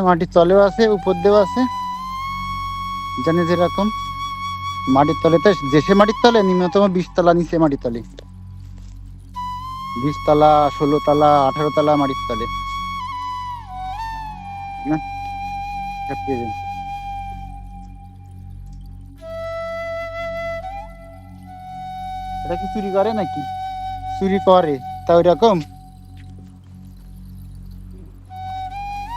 মাটির তলেও আছে উপর দিয়েও আছে। জানি যেরকম মাটির তলেতে দেশে মাটির তলে, নিম্নতম বিশ তলা, নিচে মাটির তলে। বিশ তলা, ষোলো তলা, আঠারো তলা মাটির তলে। এটা কি চুরি করে নাকি? চুরি করে? তা ওই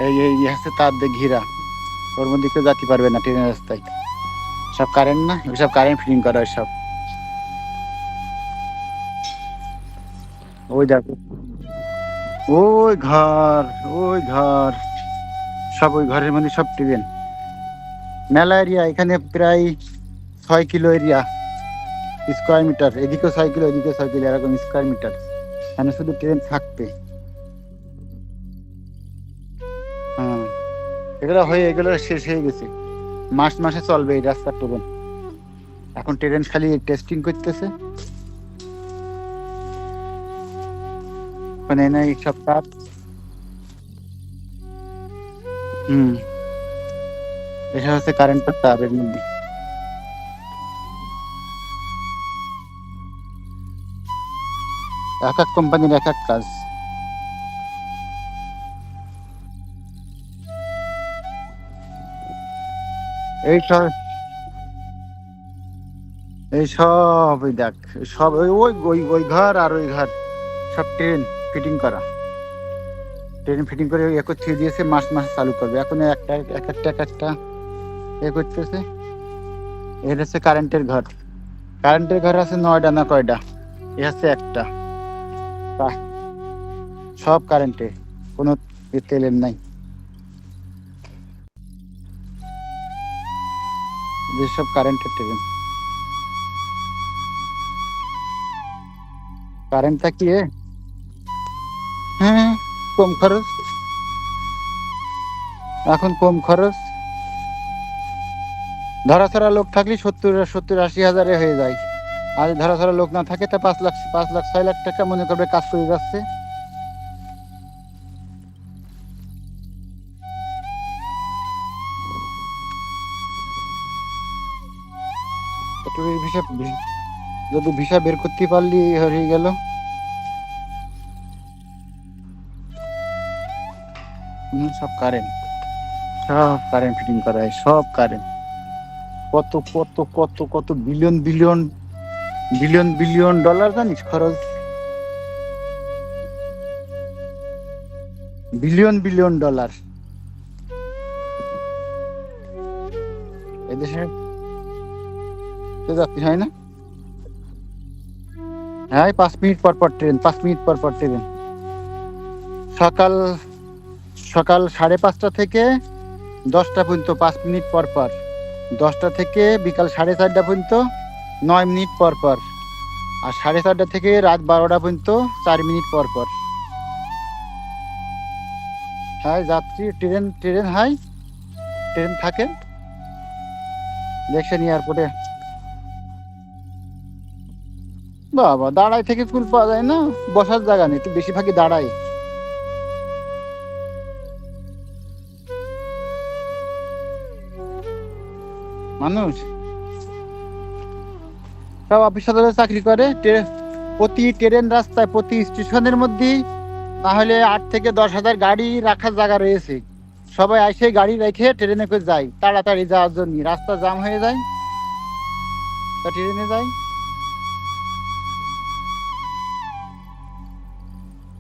এই এই আছে তার দিয়ে ঘিরা। ওর মধ্যে কেউ যাতে পারবে না ট্রেনের রাস্তায়। সব কারেন্ট না? সব কারেন্ট ফিটিং করা হয় সব। ওই দেখো। ওই ঘর ওই ঘর। সব ওই ঘরের মধ্যে সব ট্রেন মেলা এরিয়া এখানে প্রায় ছয় কিলো এরিয়া স্কোয়ার মিটার এদিকে ছয় কিলো এদিকে ছয় কিলো, এরকম স্কোয়ার মিটার এখানে শুধু ট্রেন থাকবে। এগুলো হয়ে, এগুলো শেষ হয়ে গেছে। মাস মাসে চলবে এই রাস্তার ট্রেন। এখন ট্রেন খালি টেস্টিং করতেছে। মানে না এই কাজ। হুম। এটা হচ্ছে কারেন্টের তারের মধ্যে। এক এক কোম্পানির এক এক কাজ। এই সব এই সব ওই দেখ, সব ওই ওই ওই ঘর আর ওই ঘর, সব ট্রেন ফিটিং করা। ট্রেন ফিটিং করে এ করতে দিয়েছে, মাস মাস চালু করবে। এখন একটা, এক একটা এক একটা এ করতেছে। এর হচ্ছে কারেন্টের ঘর। কারেন্টের ঘর আছে নয়টা না কয়টা এ হচ্ছে একটা। সব কারেন্টে কোনো এ তেলের নাই। যেসব কারেন্টের ট্রেন কারেন্টটা কি হ্যাঁ কম খরচ। এখন কম খরচ। ধরাছড়া লোক থাকলে সত্তর সত্তর, আশি হাজারে হয়ে যায়। আর ধরাছড়া লোক না থাকে, তা পাঁচ লাখ পাঁচ লাখ, ছয় লাখ টাকা মনে করবে কাজ করে যাচ্ছে। এই ভিসা যদি ভিসা বের করতে পারলি হয়ে গেল। সব কারেন্ট সব কারেন্ট ফিটিং করা হয় সব কারেন্ট কত কত কত কত billion billion billion billion dollar জানিস খরচ? বিলিয়ন বিলিয়ন ডলার এদেশে যাত্রী হয় না? হ্যাঁ পাঁচ মিনিট পর পর ট্রেন, পাঁচ মিনিট পর পর ট্রেন। সকাল সকাল সাড়ে পাঁচটা থেকে দশটা পর্যন্ত, পাঁচ মিনিট পর পর। দশটা থেকে বিকাল সাড়ে চারটা পর্যন্ত, নয় মিনিট পর পর। আর সাড়ে চারটা থেকে রাত বারোটা পর্যন্ত, চার মিনিট পর পর। হ্যাঁ যাত্রী, ট্রেন ট্রেন হয় ট্রেন থাকে। দেখছেন এয়ারপোর্টে। বাবা দাঁড়াই থেকে কুল পাওয়া যায় না? বসার জায়গা নেই, তো বেশিরভাগই দাঁড়াই মানুষ? সব অফিস আদালতে চাকরি করে প্রতি ট্রেন রাস্তায়, প্রতি স্টেশনের মধ্যে না হলে আট থেকে দশ হাজার গাড়ি রাখার জায়গা রয়েছে। সবাই এসে গাড়ি রেখে ট্রেনে করে যায়, তাড়াতাড়ি যাওয়ার জন্য। রাস্তা জাম হয়ে যায় ট্রেনে যায়।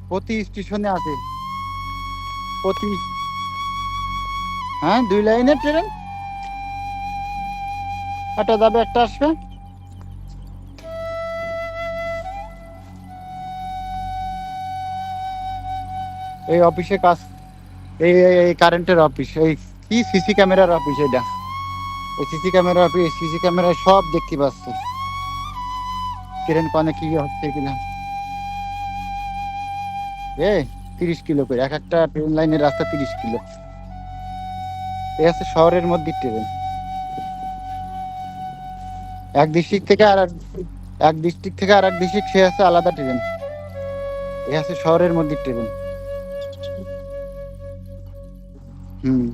প্রতি স্টেশনে আছে প্রতি হ্যাঁ দুই লাইনের ট্রেন? একটা যাবে, একটা আসবে। এই অফিসে কাজ এই, এই- কারেন্টের অফিস। এই কি সিসি ক্যামেরার অফিস এটা? এই সিসি ক্যামেরা অফিস সিসি ক্যামেরায় সব দেখতে পাচ্ছে। ট্রেন কনে কি হচ্ছে কিনা? এ তিরিশ কিলো করে, এক একটা ট্রেন লাইনের রাস্তা তিরিশ কিলো। এই আছে শহরের মধ্যে ট্রেন এক ডিস্ট্রিক্ট থেকে আর এক ডিস্ট্রিক্ট থেকে আর এক ডিস্ট্রিক্ট সে আছে আলাদা ট্রেন এ আছে শহরের মধ্যে ট্রেন হুম।